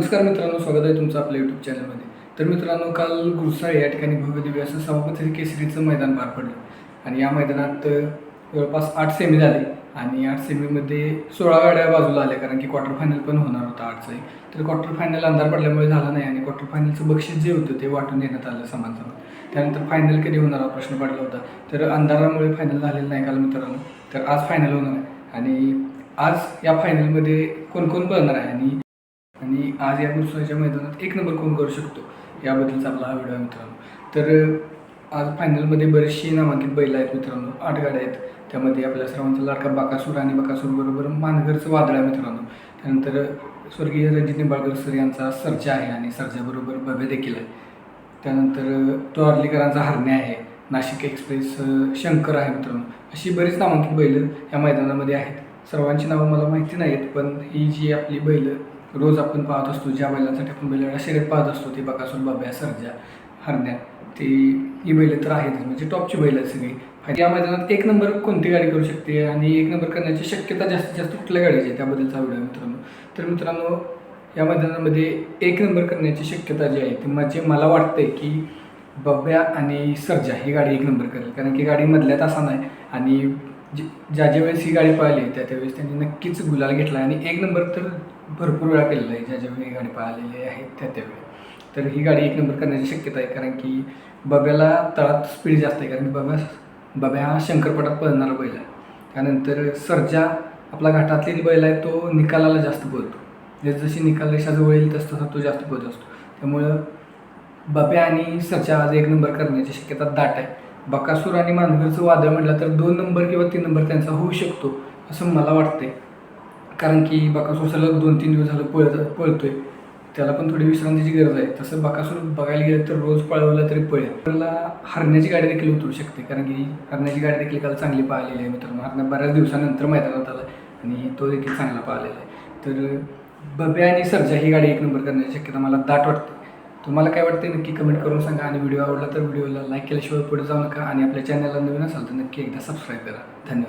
नमस्कार मित्रांनो स्वागत आहे तुमचं आपल्या यूट्यूब चॅनलमध्ये तर मित्रांनो काल गुरसाळ या ठिकाणी भव्यदिव्य असं सभापती केसरीचं मैदान पार पडलं. आणि या मैदानात जवळपास आठ सेमी झाले आणि आठ सेमीमध्ये सोळा गाड्या बाजूला आल्या कारण की क्वार्टर फायनल पण होणार होता आठचाही तर क्वार्टर फायनल अंधार पडल्यामुळे झाला नाही आणि क्वार्टर फायनलचं बक्षीस जे होतं ते वाटून देण्यात आलं समान समान त्यानंतर फायनल कधी होणार हा प्रश्न पडला होता. तर अंधारामुळे फायनल झालेलं नाही काल मित्रांनो. तर आज फायनल होणार आहे. आणि आज या फायनलमध्ये कोण कोण पळणार आहे? आणि आणि आज या गुरुसाच्या मैदानात एक नंबर कोण करू शकतो? याबद्दलचा आपला हा व्हिडिओ आहे मित्रांनो. तर आज फायनलमध्ये बरीचशी नामांकित बैल आहेत मित्रांनो. आठ गाड्या आहेत. त्यामध्ये आपल्या सर्वांचा लाडका बाकासूर आणि बाकासूर बरोबर मानगरचं वादळ आहे मित्रांनो. त्यानंतर स्वर्गीय रणजित निंबाळकर सर यांचा सर्जा आहे आणि सर्जाबरोबर भव्य देखील आहे. त्यानंतर तोरलीकरांचा हरणे आहे. नाशिक एक्सप्रेस शंकर आहे मित्रांनो. अशी बरीच नामांकित बैल या मैदानामध्ये आहेत. सर्वांची नावं मला माहिती नाहीत पण ही जी आपली बैलं रोज आपण पाहत असतो ज्या बैलांसाठी आपण बैलाला शर्यत पाहत असतो ते बकासूर बाब्या सर्जा हरण्या. ते ही बैल तर आहेतच म्हणजे टॉपची बैल आहेत सगळी. या मैदानात एक नंबर कोणती गाडी करू शकते? आणि एक नंबर करण्याची शक्यता जास्तीत जास्त कुठल्या गाडीची आहे? त्याबद्दलचा व्हिडिओ आहे मित्रांनो. तर मित्रांनो या मैदानामध्ये एक नंबर करण्याची शक्यता जी आहे ती म्हणजे मला वाटतंय की बब्या आणि सर्जा ही गाडी एक नंबर करेल. कारण की गाडी मधल्या असा नाही आणि जे ज्या ज्या वेळेस ही गाडी पळाली त्या त्यावेळेस त्यांनी नक्कीच गुलाल घेतला. आणि एक नंबर तर भरपूर वेळा केलेला आहे. ज्या ज्या वेळी गाडी पळालेली आहे त्या त्यावेळी तर ही गाडी एक नंबर करण्याची शक्यता आहे. कारण की बब्याला तळात स्पीड जास्त आहे. कारण की बब्या बब्या हा शंकरपटात पळणारा बैल आहे. त्यानंतर सर्जा आपला घाटातली बैल आहे तो निकालाला जास्त बोलतो म्हणजे जशी निकाल रेषा जवळ येईल तस तसा तो जास्त बोलत असतो. त्यामुळं बब्या आणि सर्जा आज एक नंबर करण्याची शक्यता दाट आहे. बकासूर आणि मानगरचं वादळ म्हटलं तर दोन नंबर किंवा तीन नंबर त्यांचा होऊ शकतो असं मला वाटतंय. कारण की बकासूर सलग दोन तीन दिवस झालं पळत पळतोय. त्याला पण थोडी विश्रांतीची गरज आहे. तसं बकासूर बघायला गेलं तर रोज पळवलं तरी पळेल. त्याला हरण्याची गाडी देखील उतरू शकते कारण की हरण्याची गाडी देखील काल चांगली पाहिलेली आहे मित्रांनो. हरण्या बऱ्याच दिवसानंतर मैदानात आला आणि तो देखील चांगला पाहिलेला आहे. तर बब्या आणि सर्जा ही गाडी एक नंबर करण्याची शक्यता मला दाट वाटते. तुम्हाला काय वाटते नक्की कमेंट करून सांगा. आणि व्हिडिओ आवडला तर व्हिडिओला लाईक केल्याशिवाय पुढे जाऊ नका. आणि आपल्या चॅनलला नवीन असाल तर नक्की एकदा सबस्क्राईब करा. धन्यवाद.